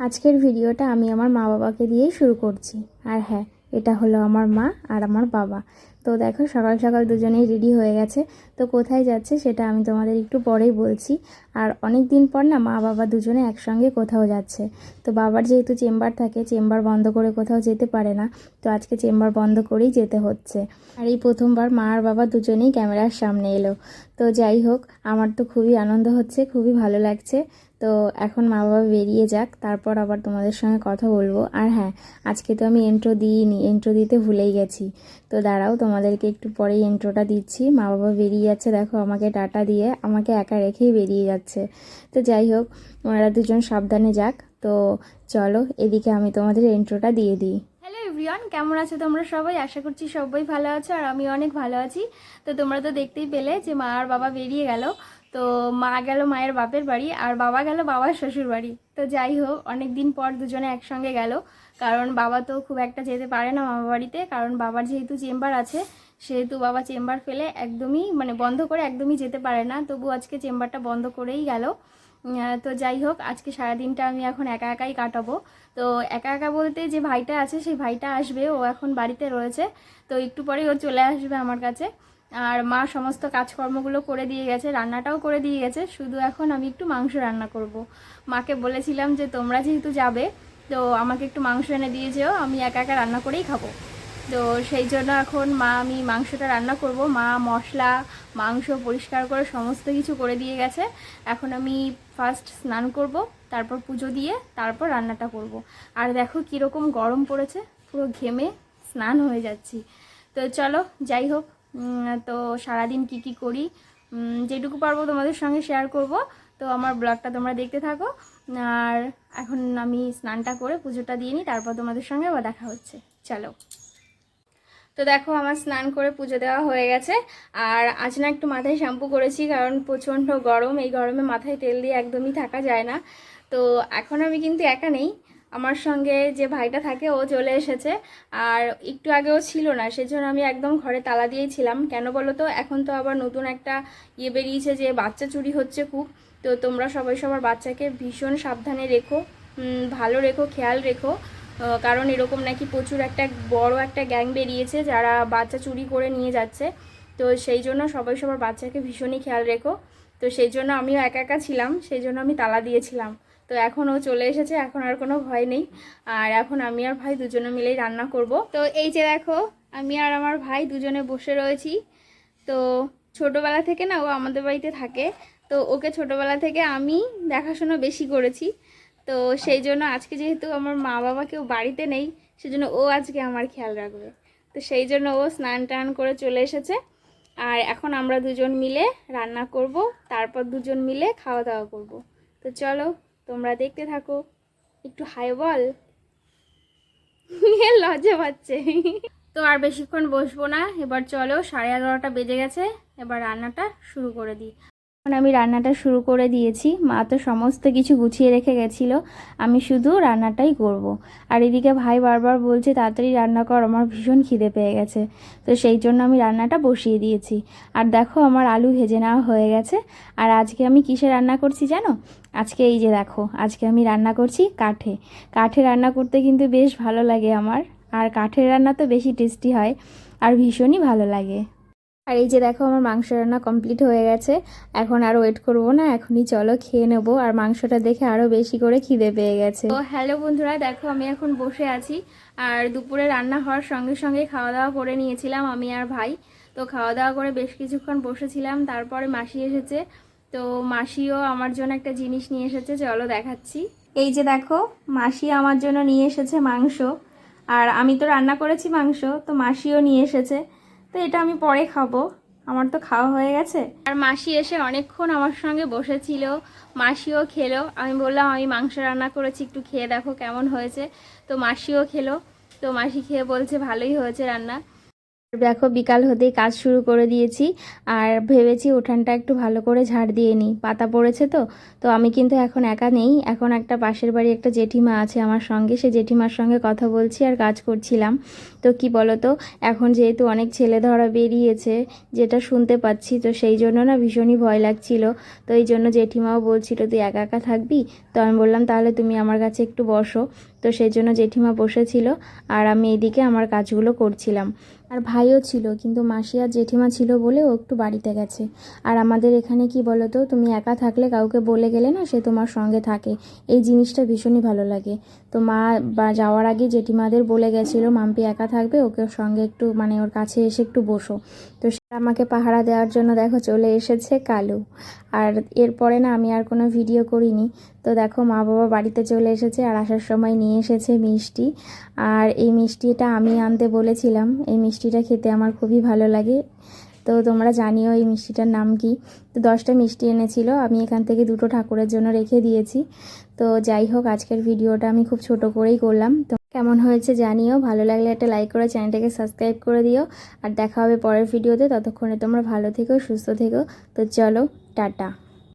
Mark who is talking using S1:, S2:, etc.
S1: আজকের ভিডিওটা আমি আমার মা বাবাকে দিয়েই শুরু করছি। আর হ্যাঁ এটা হলো আমার মা আর আমার বাবা। তো দেখো সকাল সকাল দুজনেই রেডি হয়ে গেছে। তো কোথায় যাচ্ছে সেটা আমি তোমাদের একটু পরেই বলছি। আর অনেক দিন পর না মা বাবা দুজনে একসঙ্গে কোথাও যাচ্ছে। তো বাবার যেহেতু চেম্বার থাকে, চেম্বার বন্ধ করে কোথাও যেতে পারে না। তো আজকে চেম্বার বন্ধ করেই যেতে হচ্ছে। আর এই প্রথমবার মা আর বাবা দুজনেই ক্যামেরার সামনে এলো। তো যাই হোক, আমার তো খুবই আনন্দ হচ্ছে, খুবই ভালো লাগছে। তো এখন মা বাবা বেরিয়ে যাক, তারপর আবার তোমাদের সঙ্গে কথা বলব। আর হ্যাঁ আজকে তো আমি এন্ট্রো দিইনি এন্ট্রো দিতে ভুলেই গেছি। তো দাঁড়াও তোমাদেরকে একটু পরেই এন্ট্রোটা দিচ্ছি। মা বাবা বেরিয়ে যাচ্ছে, দেখো আমাকে টাটা দিয়ে আমাকে একা রেখেই বেরিয়ে যাচ্ছে। তো যাই হোক, ওনারা দুজন সাবধানে যাক। তো চলো, এদিকে আমি তোমাদের এন্ট্রোটা দিয়ে দিই। হ্যালো কেমন আছো তোমরা সবাই? আশা করছি সবাই ভালো আছো আর আমি অনেক ভালো আছি। তো তোমরা তো দেখতেই পেলে যে মা আর বাবা বেরিয়ে গেল। তো মা গেল মায়ের বাপের বাড়ি আর বাবা গেল বাবার শ্বশুর বাড়ি। তো যাই হোক অনেক দিন পর দুজনে একসঙ্গে গেল। কারণ বাবা তো খুব একটা যেতে পারে না মামা বাড়িতে। কারণ বাবার যেহেতু চেম্বার আছে, সেহেতু বাবা চেম্বার ফেলে একদমই মানে বন্ধ করে একদমই যেতে পারে না। তবু আজকে চেম্বারটা বন্ধ করেই গেল। তো যাই হোক, আজকে সারাদিনটা আমি এখন একা একাই কাটাবো। তো একা একা বলতে যে ভাইটা আছে, সেই ভাইটা আসবে। ও এখন বাড়িতে রয়েছে। তো একটু পরেই ও চলে আসবে আমার কাছে। আর মা সমস্ত কাজকর্মগুলো করে দিয়ে গেছে, রান্নাটাও করে দিয়ে গেছে। শুধু এখন আমি একটু মাংস রান্না করব। মাকে বলেছিলাম যে, তোমরা যেহেতু যাবে, তো আমাকে একটু মাংস এনে দিয়ে যেও, আমি একা একা রান্না করেই খাব। তো সেই জন্য এখন মা, আমি মাংসটা রান্না করব। মা মশলা, মাংস পরিষ্কার করে সমস্ত কিছু করে দিয়ে গেছে। এখন আমি ফার্স্ট স্নান করব, তারপর পুজো দিয়ে তারপর রান্নাটা করব। আর দেখো কীরকম গরম পড়েছে, পুরো ঘেমে স্নান হয়ে যাচ্ছি। তো চলো, যাই হোক তো সারাদিন কি কি করি? যেটুকু পারব তোমাদের সঙ্গে শেয়ার করব। তো আমার ব্লগটা তোমরা দেখতে থাকো। আর এখন আমি স্নানটা করে পুজোটা দিয়ে নিই, তারপর তোমাদের সঙ্গে আবার দেখা হচ্ছে। চলো। তো দেখো, আমার স্নান করে পুজো দেওয়া হয়ে গেছে। আর আজ না একটু মাথায় শ্যাম্পু করেছি, কারণ প্রচণ্ড গরম। এই গরমে মাথায় তেল দিয়ে একদমই থাকা যায় না। তো এখন আমি কিন্তু একা নেই। আমার সঙ্গে যে ভাইটা থাকে, ও চলে এসেছে। আর একটু আগেও ছিল না, সেজন্য আমি একদম ঘরে তালা দিয়েছিলাম কেন বলো তো, এখন তো আবার নতুন একটা ইয়ে বেরিয়েছে যে বাচ্চা চুরি হচ্ছে খুব। তো তোমরা সবাই সবার বাচ্চাকে ভীষণ সাবধানে রেখো ভালো রেখো, খেয়াল রেখো। কারণ এরকম নাকি প্রচুর একটা বড় একটা গ্যাং বেরিয়েছে যারা বাচ্চা চুরি করে নিয়ে যাচ্ছে। তো সেই জন্য সবাই সবার বাচ্চাকে ভীষণই খেয়াল রেখো। তো সেই জন্য আমিও একা একা ছিলাম, সেই জন্য আমি তালা দিয়েছিলাম। তো এখন ও চলে এসেছে, এখন আর কোনো ভয় নেই। আর এখন আমি আর ভাই দুজনে মিলেই রান্না করব। তো এই যে দেখো, আমি আর আমার ভাই দুজনে বসে রয়েছি। তো ছোটোবেলা থেকে না, ও আমাদের বাড়িতে থাকে। তো ওকে ছোটোবেলা থেকে আমি দেখাশোনা বেশি করেছি। তো সেই জন্য আজকে যেহেতু আমার মা বাবা কেউ বাড়িতে নেই, সেজন্য ও আজকে আমার খেয়াল রাখবে। তো সেই জন্য ও স্নান টান করে চলে এসেছে। আর এখন আমরা দুজন মিলে রান্না করব, তারপর দুজন মিলে খাওয়া দাওয়া করব। তো চলো তোমরা দেখতে থাকো। একটু হাই বল। লজ্জা পাচ্ছে। তো আর বেশিক্ষণ বসবো না। এবার চলো, সাড়ে এগারোটা বেজে গেছে। এবার রান্নাটা শুরু করে দিই। এখন আমি রান্নাটা শুরু করে দিয়েছি। মা তো সমস্ত কিছু গুছিয়ে রেখে গেছিল। আমি শুধু রান্নাটাই করব। আর এদিকে ভাই বারবার বলছে, তাড়াতাড়ি রান্না কর, আমার ভীষণ খিদে পেয়ে গেছে। তো সেই জন্য আমি রান্নাটা বসিয়ে দিয়েছি। আর দেখো, আমার আলু ভেজে নেওয়া হয়ে গেছে। আর আজকে আমি কিসে রান্না করছি জানো? আজকে এই যে দেখো, আজকে আমি রান্না করছি কাঠে। কাঠে রান্না করতে কিন্তু বেশ ভালো লাগে আমার। আর কাঠের রান্না তো বেশি টেস্টি হয় আর ভীষণই ভালো লাগে। আর এই যে দেখো আমার মাংস রান্না কমপ্লিট হয়ে গেছে। এখন আর ওয়েট করব না, এখনই চলো খেয়ে নেব। আর মাংসটা দেখে আরও বেশি করে খিদে পেয়ে গেছে। তো হ্যালো বন্ধুরা, দেখো আমি এখন বসে আছি। আর দুপুরে রান্না হওয়ার সঙ্গে সঙ্গে খাওয়া দাওয়া করে নিয়েছিলাম আমি আর ভাই। তো খাওয়া দাওয়া করে বেশ কিছুক্ষণ বসেছিলাম, তারপরে মাসি এসেছে। তো মাসিও আমার জন্য একটা জিনিস নিয়ে এসেছে, চলো দেখাচ্ছি। এই যে দেখো, মাসি আমার জন্য নিয়ে এসেছে মাংস। আর আমি তো রান্না করেছি মাংস, তো মাসিও নিয়ে এসেছে। তো এটা আমি পরে খাব। আমার তো খাওয়া হয়ে গেছে। আর মাসি এসে অনেকক্ষণ আমার সঙ্গে বসেছিল, মাসিও খেলো। আমি বললাম, আমি মাংস রান্না করেছি, একটু খেয়ে দেখো কেমন হয়েছে। তো মাসিও খেলো। তো মাসি খেয়ে বলছে, ভালোই হয়েছে রান্না। দেখো, বিকাল হতেই কাজ শুরু করে দিয়েছি। আর ভেবেছি উঠানটা একটু ভালো করে ঝাড় দিয়ে নিই। পাতা পড়েছে তো তো আমি কিন্তু এখন একা নেই। এখন একটা পাশের বাড়ি একটা জেঠিমা আছে আমার সঙ্গে। সে জেঠিমার সঙ্গে কথা বলছি আর কাজ করছিলাম। তো কি বলো তো এখন যেহেতু অনেক ছেলে ধরা বেরিয়েছে, যেটা শুনতে পাচ্ছি, তো সেই জন্য না ভীষণই ভয় লাগছিল। তো এই জন্য জেঠিমাও বলছিল, তুই একা একা থাকবি? তো আমি বললাম, তাহলে তুমি আমার কাছে একটু বসো। তো সেই জন্য জেঠিমা বসেছিল। আর আমি এদিকে আমার কাজগুলো করছিলাম। আর ভাইও ছিল, কিন্তু মাসি আর জেঠিমা ছিল বলে ও একটু বাড়িতে গেছে। আর আমাদের এখানে কি বলো তো তুমি একা থাকলে কাউকে বলে গেলে না সে তোমার সঙ্গে থাকে। এই জিনিসটা ভীষণই ভালো লাগে। তো মা বা যাওয়ার আগে জেঠিমাদের বলে গেছিল, মাম্পি একা থাকবে, ওকে সঙ্গে একটু মানে ওর কাছে এসে একটু বসো। তো আমাকে পাহারা দেওয়ার জন্য দেখো চলে এসেছে কালু। আর এরপরে না আমি আর কোনো ভিডিও করিনি। তো দেখো মা বাবা বাড়িতে চলে এসেছে আর আসার সময় নিয়ে এসেছে মিষ্টি। আর এই মিষ্টিটা আমি আনতে বলেছিলাম। এই মিষ্টিটা খেতে আমার খুবই ভালো লাগে। তো তোমরা জানিও এই মিষ্টিটার নাম কি? তো দশটা মিষ্টি এনেছিল। আমি এখান থেকে দুটো ঠাকুরের জন্য রেখে দিয়েছি। তো যাই হোক, আজকের ভিডিওটা আমি খুব ছোট করেই করলাম। কেমন হয়েছে জানিও। ভালো লাগলে একটা লাইক করে চ্যানেলটাকে সাবস্ক্রাইব করে দিও। আর দেখা হবে পরের ভিডিওতে ততক্ষণে তোমরা ভালো থেকো, সুস্থ থেকো। তো চলো, টাটা।